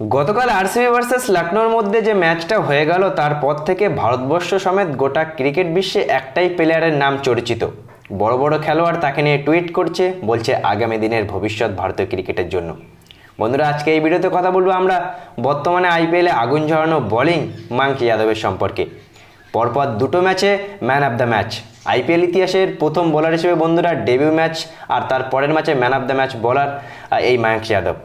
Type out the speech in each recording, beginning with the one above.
গতকাল RCB versus লখনৌর মধ্যে যে ম্যাচটা হয়ে গেল তারপর থেকে ভারতবর্ষ সমেত গোটা ক্রিকেট বিশ্বে একটাই প্লেয়ারের নাম চর্চিত। বড় বড় খেলোয়াড় তাকে নিয়ে টুইট করছে, বলছে আগামী দিনের ভবিষ্যৎ ভারতীয় ক্রিকেটের জন্য। বন্ধুরা, আজকে এই ভিডিওতে কথা বলব আমরা বর্তমানে আইপিএলে আগুন ঝরানো বোলিং মাঙ্ক যাদবের সম্পর্কে। পরপর দুটো ম্যাচে man of the match IPL ইতিহাসের প্রথম বোলার হিসেবে বন্ধুরা ডেবিউ ম্যাচ আর তার পরের ম্যাচে man of the match bowler এই মায়াঙ্ক যাদব।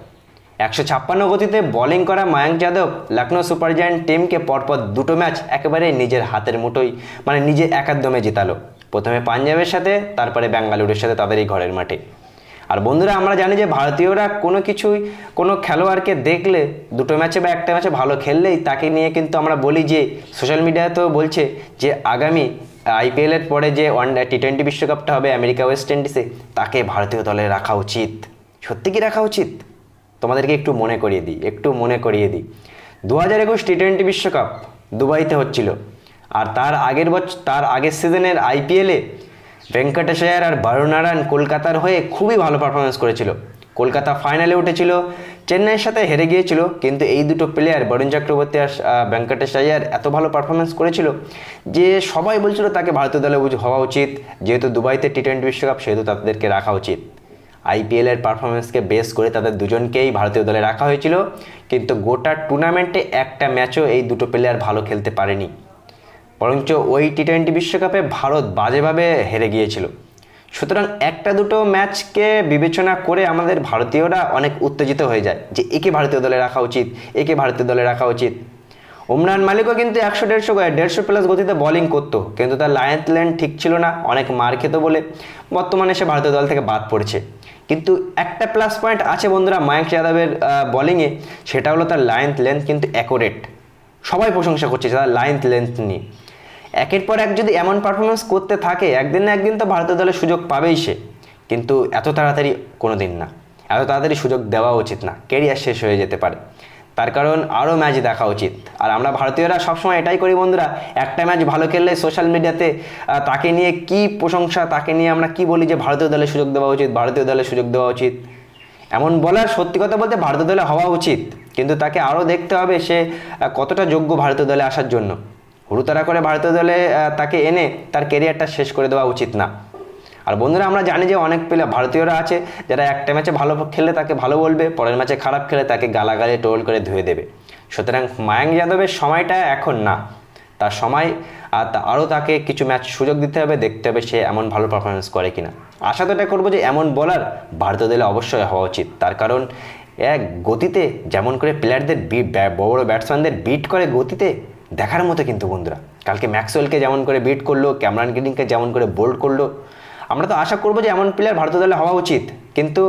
একশো ছাপ্পান্ন গতিতে বোলিং করা মায়াঙ্ক যাদব লখনৌ সুপার জায়ান্ট টিমকে পরপর দুটো ম্যাচ একেবারে নিজের হাতের মুঠোই মানে নিজে একাদমে জেতালো। প্রথমে পাঞ্জাবের সাথে, তারপরে বেঙ্গালুরুর সাথে তাদেরই ঘরের মাঠে। আর বন্ধুরা, আমরা জানি যে ভারতীয়রা কোনো কিছুই, কোনো খেলোয়াড়কে দেখলে, দুটো ম্যাচে বা একটা ম্যাচে ভালো খেললেই তাকে নিয়ে কিন্তু আমরা বলি যে সোশ্যাল মিডিয়াতেও বলছে যে, আগামী আইপিএলের পরে যে ওয়ান টি টোয়েন্টি বিশ্বকাপটা হবে আমেরিকা ওয়েস্ট ইন্ডিজে তাকে ভারতীয় দলে রাখা উচিত। সত্যি কি রাখা উচিত? তোমাদেরকে একটু মনে করিয়ে দিই, একটু মনে করিয়ে দিই। দু হাজার একুশ টি টোয়েন্টি বিশ্বকাপ দুবাইতে হচ্ছিল। আর তার আগের বছর তার আগের সিজনের আইপিএলে ভেঙ্কটেশয়ার আর বরুণারায়ণ কলকাতার হয়ে খুবই ভালো পারফরমেন্স করেছিল। কলকাতা ফাইনালে উঠেছিল, চেন্নাইয়ের সাথে হেরে গিয়েছিল, কিন্তু এই দুটো প্লেয়ার বরুণ চক্রবর্তী আর ভেঙ্কটেশ আয়ার এত ভালো পারফরমেন্স করেছিল যে সবাই বলছিল তাকে ভারতীয় দলে হওয়া উচিত। যেহেতু দুবাইতে টি টোয়েন্টি বিশ্বকাপ, সেহেতু তাদেরকে রাখা উচিত। আইপিএলের পারফরমেন্সকে বেস করে তাদের দুজনকেই ভারতীয় দলে রাখা হয়েছিল। কিন্তু গোটা টুর্নামেন্টে একটা ম্যাচও এই দুটো প্লেয়ার ভালো খেলতে পারেনি। বরঞ্চ ওই টি টোয়েন্টি বিশ্বকাপে ভারত বাজেভাবে হেরে গিয়েছিল। সুতরাং একটা দুটো ম্যাচকে বিবেচনা করে আমাদের ভারতীয়রা অনেক উত্তেজিত হয়ে যায় যে, একে ভারতীয় দলে রাখা উচিত, একে ভারতীয় দলে রাখা উচিত। উমরান মালিকও কিন্তু একশো দেড়শো দেড়শো প্লাস গতিতে বোলিং করতো। কিন্তু তার লায়ন্স লেন ঠিক ছিল না, অনেক মার খেত বলে বর্তমানে সে ভারতীয় দল থেকে বাদ পড়েছে। কিন্তু একটা প্লাস পয়েন্ট আছে বন্ধুরা মায়াঙ্ক যাদবের বোলিংয়ে সেটা হলো তার লাইন্থ লেন্থ কিন্তু অ্যাকোরেট সবাই প্রশংসা করছে তার লাইন্থ লেন্থ নিয়ে। একের পর এক যদি এমন পারফরমেন্স করতে থাকে, একদিন না একদিন তো ভারতীয় দলের সুযোগ পাবেই সে। কিন্তু এত তাড়াতাড়ি কোনো দিন না। এত তাড়াতাড়ি সুযোগ দেওয়া উচিত না। কেরিয়ার শেষ হয়ে যেতে পারে। তার কারণ আরও ম্যাচ দেখা উচিত। আর আমরা ভারতীয়রা সবসময় এটাই করি বন্ধুরা, একটা ম্যাচ ভালো খেললে সোশ্যাল মিডিয়াতে তাকে নিয়ে কি প্রশংসা, তাকে নিয়ে আমরা কি বলি যে ভারতীয় দলে সুযোগ দেওয়া উচিত, ভারতীয় দলে সুযোগ দেওয়া উচিত। এমন বলার সত্যি কথা বলতে ভারতীয় দলে হওয়া উচিত, কিন্তু তাকে আরও দেখতে হবে সে কতটা যোগ্য ভারতীয় দলে আসার জন্য। হুড়ুতারা করে ভারতীয় দলে তাকে এনে তার কেরিয়ারটা শেষ করে দেওয়া উচিত না। আর বন্ধুরা, আমরা জানি যে অনেক প্লেয়ার ভারতীয়রা আছে যারা একটা ম্যাচে ভালো খেললে তাকে ভালো বলবে, পরের ম্যাচে খারাপ খেলে তাকে গালাগালে টোল করে ধুয়ে দেবে। সুতরাং মায়াঙ্ক যাদবের সময়টা এখন না। তার সময় আর তা- আরও তাকে কিছু ম্যাচ সুযোগ দিতে হবে, দেখতে হবে সে এমন ভালো পারফরমেন্স করে কিনা। আশা তো এটা করব যে এমন বলার ভারতীয় দলে অবশ্যই হওয়া উচিত। তার কারণ, এক গতিতে যেমন করে প্লেয়ারদের বিট বড় ব্যাটসম্যানদের বিট করে গতিতে, দেখার মতো কিন্তু বন্ধুরা। কালকে ম্যাক্সওয়েলকে যেমন করে বিট করল, ক্যামরান গ্রিনকে যেমন করে বোল্ড করল আমরা তো আশা করব যে এমন প্লেয়ার ভারতীয় দলে হওয়া উচিত, কিন্তু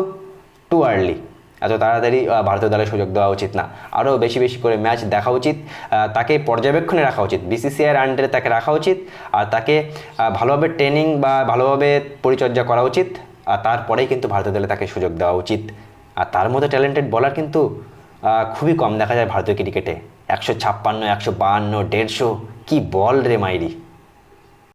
টু আর্লি এত তাড়াতাড়ি ভারতীয় দলে সুযোগ দেওয়া উচিত না। আরও বেশি বেশি করে ম্যাচ দেখা উচিত তাকে পর্যবেক্ষণে রাখা উচিত। বিসিসিআইয়ের আন্ডারে তাকে রাখা উচিত, আর তাকে ভালোভাবে ট্রেনিং বা ভালোভাবে পরিচর্যা করা উচিত, আর তারপরেই কিন্তু ভারতীয় দলে তাকে সুযোগ দেওয়া উচিত। আর তার মধ্যে ট্যালেন্টেড বলার কিন্তু খুবই কম দেখা যায় ভারতীয় ক্রিকেটে একশো ছাপ্পান্ন, একশো বাহান্ন, দেড়শো, কী বল রে মাইরি।